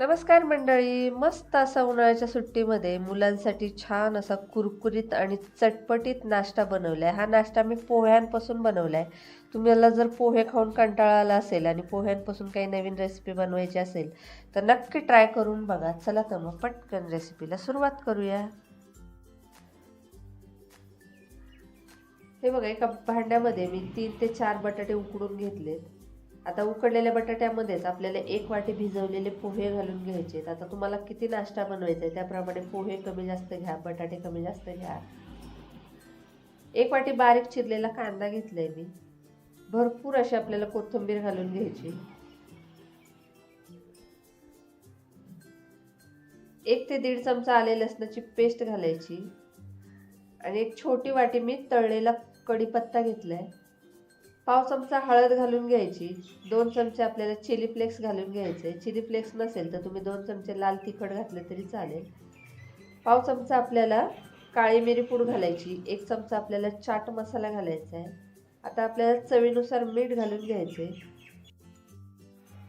नमस्कार मंडळी मस्त असा उन्हाळ्याच्या सुट्टीमध्ये मुलांसाठी छान असा कुरकुरीत आणि चटपटीत नाश्ता बनवला आहे हा नाश्ता मी पोह्यांपासून बनवला आहे तुम्हाला जर पोहे खाऊन कंटाळा आला असेल आणि पोह्यांपासून काही नवीन रेसिपी बनवायची असेल तर नक्की ट्राय करून बघा. चला तर मग पटकन रेसिपीला सुरुवात करूया. हे बघा एका भांड्यामध्ये मी तीन ते चार बटाटे उकडून घेतलेत. आता उकडलेल्या बटाट्यामध्येच आपल्याला एक वाटी भिजवलेले पोहे घालून घ्यायचे. आता तुम्हाला किती नाश्ता बनवायचा आहे त्याप्रमाणे पोहे कमी जास्त घ्या बटाटे कमी जास्त घ्या. एक वाटी बारीक चिरलेला कांदा घेतलाय मी. भरपूर अशी आपल्याला कोथिंबीर घालून घ्यायची. एक ते दीड चमचा आले लसणाची पेस्ट घालायची. आणि एक छोटी वाटी मी तळलेला कढीपत्ता घेतलाय. पाव चमचा हळद घालून घ्यायची. दोन चमचे आपल्याला चिली फ्लेक्स घालून घ्यायचे. चिली फ्लेक्स नसेल तर तुम्ही दोन चमचे लाल तिखट घातलं तरी चालेल. पाव चमचा आपल्याला काळी मिरी पूड घालायची. एक चमचा आपल्याला चाट मसाला घालायचा आहे. आता आपल्याला चवीनुसार मीठ घालून घ्यायचे.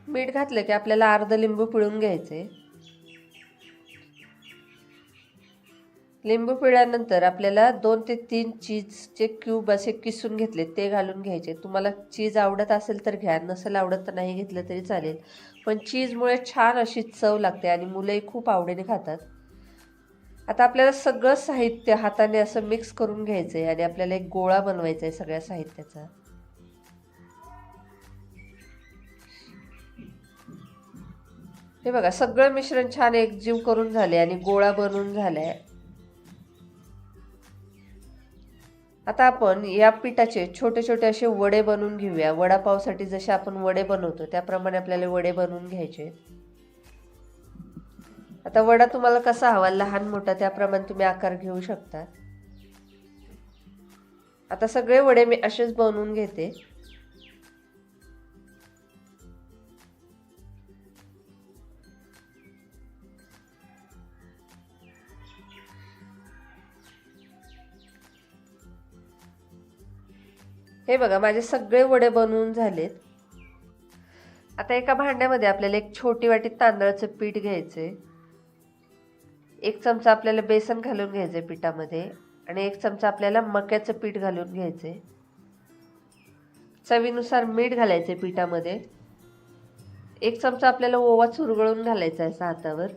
मीठ घातलं की आपल्याला अर्ध लिंबू पिळून घ्यायचे. लिंबू पिळल्यानंतर आपल्याला दोन ते तीन चीजचे क्यूब असे किसून घेतले ते घालून घ्यायचे. तुम्हाला चीज आवडत असेल तर घ्या नसेल आवडत तर नाही घेतलं तरी चालेल. पण चीजमुळे छान अशी चव लागते आणि मुलंही खूप आवडीने खातात. आता आपल्याला सगळं साहित्य हाताने असं मिक्स करून घ्यायचं आहे आणि आपल्याला एक गोळा बनवायचा आहे सगळ्या साहित्याचा. हे बघा सगळं मिश्रण छान एकजीव करून झाले आणि गोळा बनवून झालाय. आता आपण या पिठाचे छोटे छोटे असे वडे बनवून घेऊया. वडापावसाठी जसे आपण वडे बनवतो त्याप्रमाणे आपल्याला वडे बनवून घ्यायचे. आता वडा तुम्हाला कसा हवा लहान मोठा त्याप्रमाणे तुम्ही आकार घेऊ शकता. आता सगळे वडे मी असेच बनवून घेते. हे बघा माझे सगळे वडे बनवून झालेत. आता एका भांड्यामध्ये आपल्याला एक छोटी वाटी तांदळाचं पीठ घ्यायचे एक चमचा आपल्याला बेसन घालून घ्यायचे पिठामध्ये आणि एक चमचा आपल्याला मक्याचं पीठ घालून घ्यायचे चवीनुसार मीठ घालायचे पिठामध्ये. एक चमचा आपल्याला ओवा चुरगळून घालायचा आहे हातावर.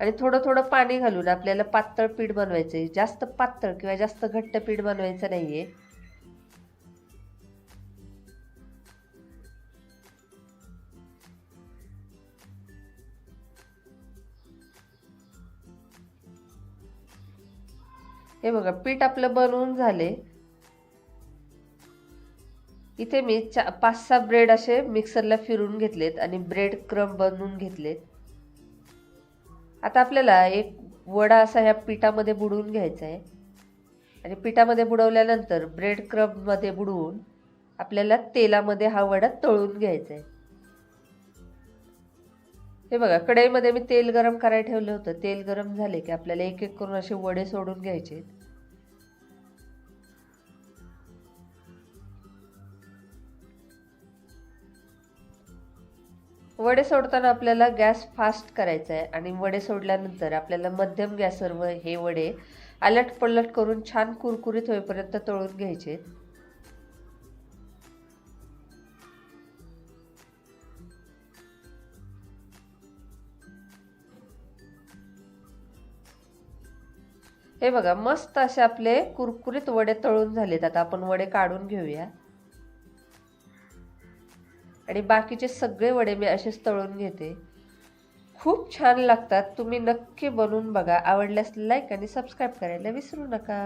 आणि थोडं थोडं पाणी घालून आपल्याला पातळ पीठ बनवायचं आहे जास्त पातळ किंवा जास्त घट्ट पीठ बनवायचं नाहीये. हे बघा पीठ आपलं बनवून झाले. इथे मी चा पाच सहा ब्रेड असे मिक्सरला फिरून घेतलेत आणि ब्रेड क्रम बनवून घेतलेत. आता आपल्याला एक वडा असा ह्या पिठामध्ये बुडवून घ्यायचा आहे. आणि पिठामध्ये बुडवल्यानंतर ब्रेड क्रबमध्ये बुडवून आपल्याला तेलामध्ये हा वडा तळून घ्यायचा आहे. हे बघा कढईमध्ये मी तेल गरम करायला ठेवलं होतं. तेल गरम झाले की आपल्याला एक एक करून असे वडे सोडून घ्यायचे वडे सोडताना आपल्याला गॅस फास्ट करायचा आहे आणि वडे सोडल्यानंतर आपल्याला मध्यम गॅसवर व हे वडे अलट पलट करून छान कुरकुरीत होईपर्यंत तळून घ्यायचे. हे बघा मस्त असे आपले कुरकुरीत वडे तळून झालेत. आता आपण वडे काढून घेऊया. आणि बाकीचे सगळे वडे मी असेच तळून घेते. खूप छान लागतात. तुम्ही नक्की बनवून बघा. आवडल्यास लाईक आणि सबस्क्राईब करायला विसरू नका.